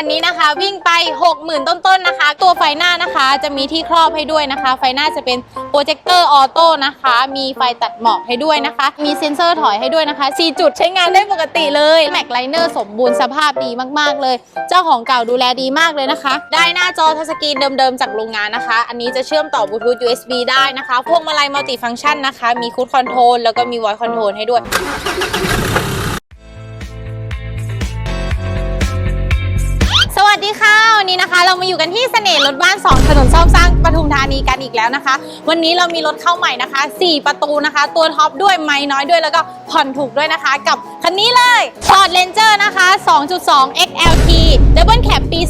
คันนี้นะคะ วิ่งไป 60,000 ต้นๆนะคะ ตัวไฟหน้านะคะจะมีที่ครอบให้ด้วยนะคะ ไฟหน้าจะเป็นโปรเจคเตอร์ออโต้นะคะ มีไฟตัดหมอกให้ด้วยนะคะ มีเซ็นเซอร์ถอยให้ด้วยนะคะ 4 จุดใช้งานได้ปกติเลยแม็กไลเนอร์สมบูรณ์สภาพดีมากๆเลย เจ้าของเก่าดูแลดีมากเลยนะคะ ได้หน้าจอทัชสกรีนเดิมๆจากโรงงานนะคะ อันนี้จะเชื่อมต่อบลูทูธ USB ได้นะคะพวงมาลัยมัลติฟังก์ชันนะคะ มีคูดคอนโทรลแล้วก็มี voice control ให้ด้วย อยู่กันที่เสน่ห์รถบ้าน 2 ถนนซ่อมสร้างปทุมธานีกันอีกแล้วนะคะ วันนี้เรามีรถเข้าใหม่นะคะ 4 ประตูนะคะ ตัวท็อปด้วยไม้น้อยด้วยแล้วก็ผ่อนถูกด้วยนะคะ กับคันนี้เลย Ford Ranger นะคะ 2.2 XLT Double Cab ปี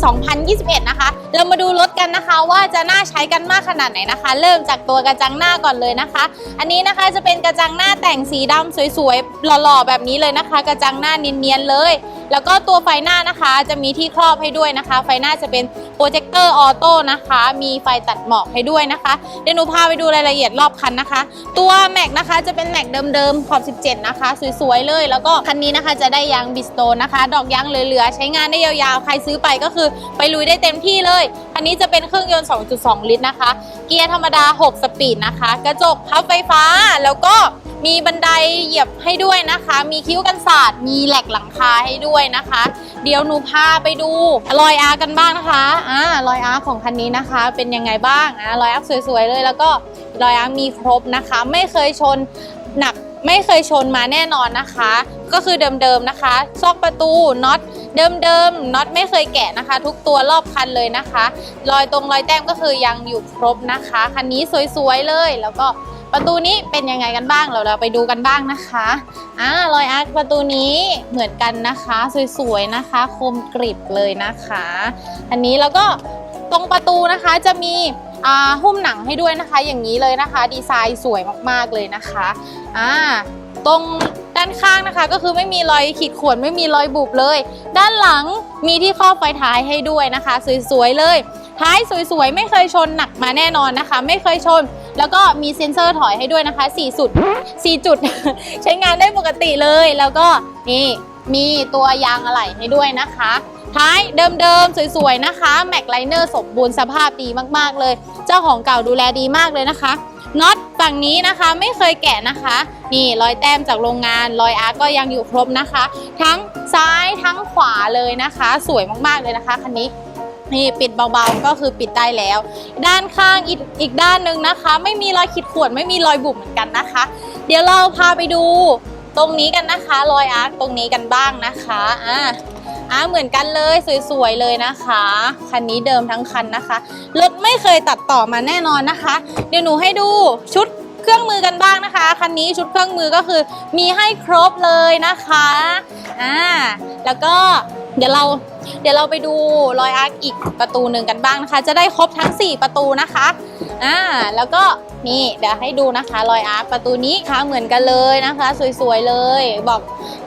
2021 นะคะ เรามาดูรถกันนะคะว่าจะน่าใช้กันมากขนาดไหนนะคะ เริ่มจากตัวกระจังหน้าก่อนเลยนะคะ อันนี้นะคะจะเป็นกระจังหน้าแต่งสีดำสวยๆหล่อๆแบบนี้เลยนะคะ กระจังหน้าเนียนๆเลย แล้วก็ตัวไฟหน้านะคะจะมีที่ครอบให้ด้วยนะคะ ไฟหน้าจะเป็นโปรเจคเตอร์ออโต้นะคะ มีไฟตัดหมอกให้ด้วยนะคะ เดี๋ยวหนูพาไปดูรายละเอียดรอบคันนะคะ ตัวแม็กนะคะจะเป็นแม็กเดิมๆขอบ 17 นะคะ สวยๆเลย แล้วก็คันนี้นะคะจะได้ยางบิสโตนนะคะ ดอกยางเหลือๆใช้งานได้ยาวๆ ใครซื้อไปก็คือไปลุยได้เต็มที่เลย คันนี้จะเป็นเครื่องยนต์ 2.2 ลิตรนะคะ เกียร์ธรรมดา 6 สปีดนะคะ กระจกพับไฟฟ้าแล้วก็ มีบันไดเหยียบให้ด้วยนะคะ มีคิ้วกันศาสตร์ มีแหลกหลังคาให้ด้วยนะคะ เดี๋ยวหนูพาไปดูรอยอาร์กันบ้างนะคะอ่ารอยอาร์ของคันนี้นะคะ เป็นยังไงบ้างอ่ารอยอาร์สวยๆเลยแล้วก็รอยอาร์มีครบนะคะ ไม่เคยชนหนักไม่เคยชนมาแน่นอนนะคะ ก็คือเดิมๆนะคะ ซอกประตูน็อตเดิมๆน็อตไม่เคยแกะนะคะ ทุกตัวรอบคันเลยนะคะ รอยตรงรอยแต้มก็คือยังอยู่ครบนะคะ คันนี้สวยๆเลยแล้วก็ ประตูนี้เป็นยังไงกันบ้างเราเราไปดูกันบ้างนะคะอ่ารอยอาร์คประตูนี้เหมือนกันนะคะ สวยๆนะคะ คมกริบเลยนะคะ อันนี้แล้วก็ตรงประตูนะคะจะมีอ่าหุ้มหนังให้ด้วยนะคะ อย่างนี้เลยนะคะ ดีไซน์สวยมากๆเลยนะคะอ่าตรงด้านข้างนะคะ ก็คือไม่มีรอยขีดข่วนไม่มีรอยบุบเลย ด้านหลังมีที่ครอบไฟท้ายให้ด้วยนะคะ สวยๆเลย ท้ายสวยๆ ไม่เคยชนหนักมาแน่นอนนะคะ ไม่เคยชน แล้วก็มีเซ็นเซอร์ถอยให้ด้วยนะคะ 4 จุด 4 จุด ใช้งานได้ปกติเลย แล้วก็นี่มีตัวยางอะไหล่ให้ด้วยนะคะ ท้ายเดิมๆ สวยๆ นะคะแม็กไลเนอร์สมบูรณ์สภาพดีมากๆเลย เจ้าของเก่าดูแลดีมากเลยนะคะน็อตฝั่งนี้นะคะไม่เคยแกะนะคะ นี่รอยแต้มจากโรงงานรอยอาร์ก็ยังอยู่ครบนะคะ ทั้งซ้ายทั้งขวาเลยนะคะ สวยมากๆเลยนะคะคันนี้ นี่ปิดเบาๆก็คือปิดได้แล้ว ด้านข้างอีกอีกด้านหนึ่งนะคะ ไม่มีรอยขีดข่วนไม่มีรอยบุบเหมือนกันนะคะ เดี๋ยวเราพาไปดูตรงนี้กันนะคะ รอยอาร์ตตรงนี้กันบ้างนะคะอ่าอ่าเหมือนกันเลยสวยๆเลยนะคะคันนี้เดิมทั้งคันนะคะรถไม่เคยตัดต่อมาแน่นอนนะคะ เดี๋ยวหนูให้ดูชุดเครื่องมือกันบ้างนะคะคันนี้ชุดเครื่องมือก็คือมีให้ครบเลยนะคะอ่าแล้วก็ เดี๋ยวเราเดี๋ยวเราไปดูรอยอาร์คอีกประตูหนึ่งกันบ้างนะคะ จะได้ครบทั้ง 4 ประตูนะคะ อ่าแล้วก็นี่เดี๋ยวให้ดูนะคะรอยอาร์คประตูนี้ค่ะเหมือนกันเลยนะคะ สวยๆเลย บอก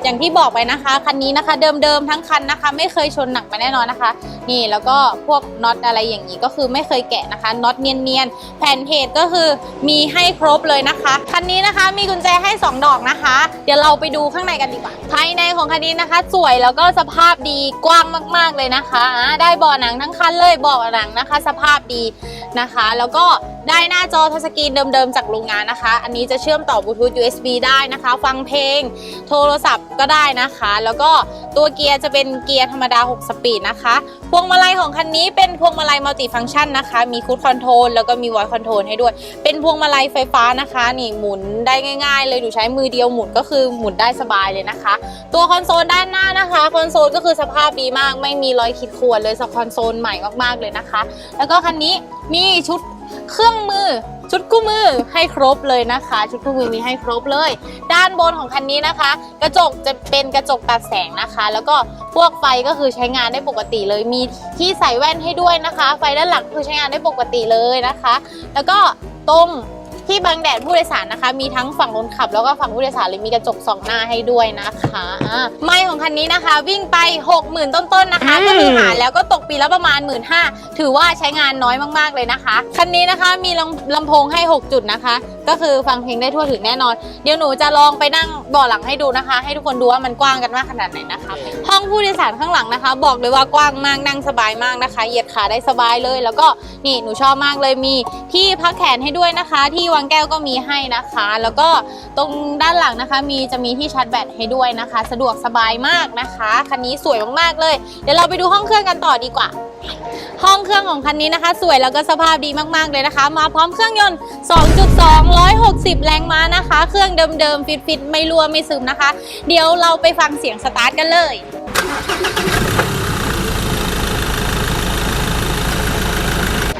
อย่างที่บอกไปนะคะคันนี้นะคะ เดิมๆทั้งคันนะคะ ไม่เคยชนหนักมาแน่นอนนะคะ นี่แล้วก็พวกน็อตอะไรอย่างนี้ก็คือไม่เคยแกะนะคะน็อตเนียนๆแผ่นเพจก็คือมีให้ครบเลยนะคะคันนี้นะคะมีกุญแจให้ 2 ดอกนะคะ เดี๋ยวเราไปดูข้างในกันดีกว่าภายในของคันนี้นะคะ สวยแล้วก็สภาพดีกว้างมากๆเลยนะคะได้เบาะหนังทั้งคันเลยเบาะหนังนะคะ สภาพดี นะคะ แล้วก็ได้หน้าจอทัชสกรีนเดิมๆ จากโรงงานนะคะ อันนี้จะเชื่อมต่อบลูทูธ USB ได้นะคะ ฟังเพลง โทรศัพท์ก็ได้นะคะ แล้วก็ตัวเกียร์จะเป็นเกียร์ธรรมดา 6 สปีดนะคะ พวงมาลัยของคันนี้เป็นพวงมาลัยมัลติฟังก์ชันนะคะ มีคูดคอนโทรลแล้วก็มี voice control ให้ด้วย เป็นพวงมาลัยไฟฟ้านะคะ นี่หมุนได้ง่ายๆ เลยหนูใช้มือเดียวหมุนก็คือหมุนได้สบายเลยนะคะ ตัวคอนโซลด้านหน้านะคะคอนโซลก็คือสภาพดีมาก ไม่มีรอยขีดข่วนเลยสคอนโซลใหม่มากๆเลยนะคะ แล้วก็คันนี้มีชุดเครื่องมือ ชุดกู้มือให้ครบเลยนะคะ ชุดกู้มือมีให้ครบเลย ด้านบนของคันนี้นะคะ กระจกจะเป็นกระจกตัดแสงนะคะ แล้วก็พวกไฟก็คือใช้งานได้ปกติเลยมีที่ใส่แว่นให้ด้วยนะคะ ไฟด้านหลังคือใช้งานได้ปกติเลยนะคะ แล้วก็ตรง ที่บังแดดผู้โดยสารนะคะ มีทั้งฝั่งคนขับ แล้วก็ฝั่งผู้โดยสารเลยมีกระจกสองหน้าให้ด้วยนะคะอ่าไมล์ของคันนี้นะคะ วิ่งไป 60,000 ต้นๆนะคะ ก็คือหารแล้วก็ตกปีละประมาณ 1 5ื่นถือว่าใช้งานน้อยมากๆเลยนะคะ คันนี้นะคะมีลำลำโพงให้ 6 จุดนะคะก็คือฟังเพลงได้ทั่วถึงแน่นอน เดี๋ยวหนูจะลองไปนั่งเบาะหลังให้ดูนะคะ ให้ทุกคนดูว่ามันกว้างกันมากขนาดไหนนะคะ ห้องผู้โดยสารข้างหลังนะคะ บอกเลยว่ากว้างมากนั่งสบายมากนะคะ เหยียดขาได้สบายเลย แล้วก็นี่หนูชอบมากเลยมีที่พักแขนให้ด้วยนะคะ ที่วางแก้วก็มีให้นะคะ แล้วก็ตรงด้านหลังนะคะ มีจะมีที่ชาร์จแบตให้ด้วยนะคะ สะดวกสบายมากนะคะคันนี้สวยมากๆเลย เดี๋ยวเราไปดูห้องเครื่องกันต่อดีกว่าห้องเครื่องของคันนี้นะคะ สวยแล้วก็สภาพดีมากๆเลยนะคะ มาพร้อมเครื่องยนต์ 2.2 160 แรงม้านะคะ เครื่องเดิมๆ ฟิตๆ ไม่รั่วไม่ซึมนะคะ เดี๋ยวเราไปฟังเสียงสตาร์ทกันเลย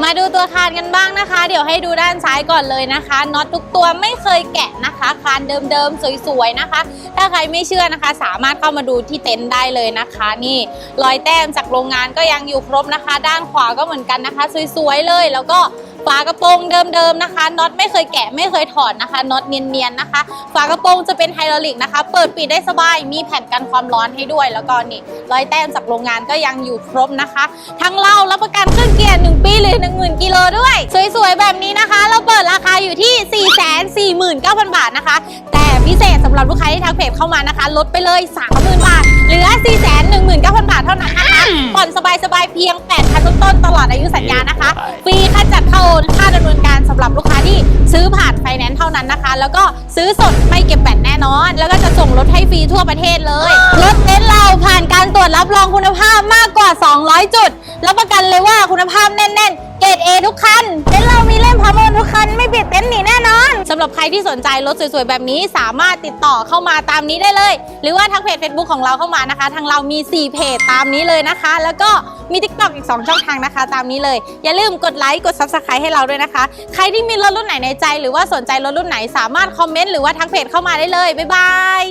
มาดูตัวคานกันบ้างนะคะ เดี๋ยวให้ดูด้านซ้ายก่อนเลยนะคะน็อตทุกตัวไม่เคยแกะนะคะคานเดิมๆสวยๆนะคะ ถ้าใครไม่เชื่อนะคะ สามารถเข้ามาดูที่เต็นท์ได้เลยนะคะ นี่รอยแต้มจากโรงงานก็ยังอยู่ครบนะคะ ด้านขวาก็เหมือนกันนะคะ สวยๆเลยแล้วก็ ฝากระโปรงเดิมๆนะคะน็อตไม่เคยแกะไม่เคยถอดนะคะน็อตเนียนๆนะคะ ฝากระโปรงจะเป็นไฮดรอลิกนะคะ เปิดปิดได้สบายมีแผ่นกันความร้อนให้ด้วย แล้วก็นี่รอยแต้มจากโรงงานก็ยังอยู่ครบนะคะ ทั้งเรารับประกันเครื่องเกียร์ 1 ปีหรือ 10,000 กิโลด้วย สวยๆ แบบนี้นะคะ เราเปิดราคาอยู่ที่ 449,000 บาทนะคะแต่ำหรับลูกค้าที่ทักเพจเข้ามานะคะ ลดไปเลย 30,000 บาท เหลือ 419,000 บาทเท่านั้นนะคะผ่อนสบายๆเพียง 8,000ต้นๆตลอดอายุสัญญานะคะ ฟรีค่าจัดเข้าค่าดำเนินการสำหรับลูกค้าที่ซื้อผ่านไฟแนนซ์เท่านั้นนะคะ แล้วก็ซื้อสดไม่เก็บแบตแน่นอน แล้วก็จะส่งรถให้ฟรีทั่วประเทศเลยรถเต็นท์เราผ่านการตรวจรับรองคุณภาพมากกว่า 200 จุดรับประกันเลยว่าคุณภาพแน่นๆ สำหรับใครที่สนใจรถสวยๆ แบบนี้สามารถติดต่อเข้ามาตามนี้ได้เลย หรือว่าทางเพจ Facebook ของเราเข้ามานะคะ ทางเรามี 4 เพจตามนี้เลยนะคะ แล้วก็มี TikTok อีก 2 ช่องทางนะคะ ตามนี้เลย อย่าลืมกดไลค์กด Subscribe ให้เราด้วยนะคะ ใครที่มีรถรุ่นไหนในใจ หรือว่าสนใจรถรุ่นไหนสามารถคอมเมนต์หรือว่าทักเพจเข้ามาได้เลยบ๊ายบาย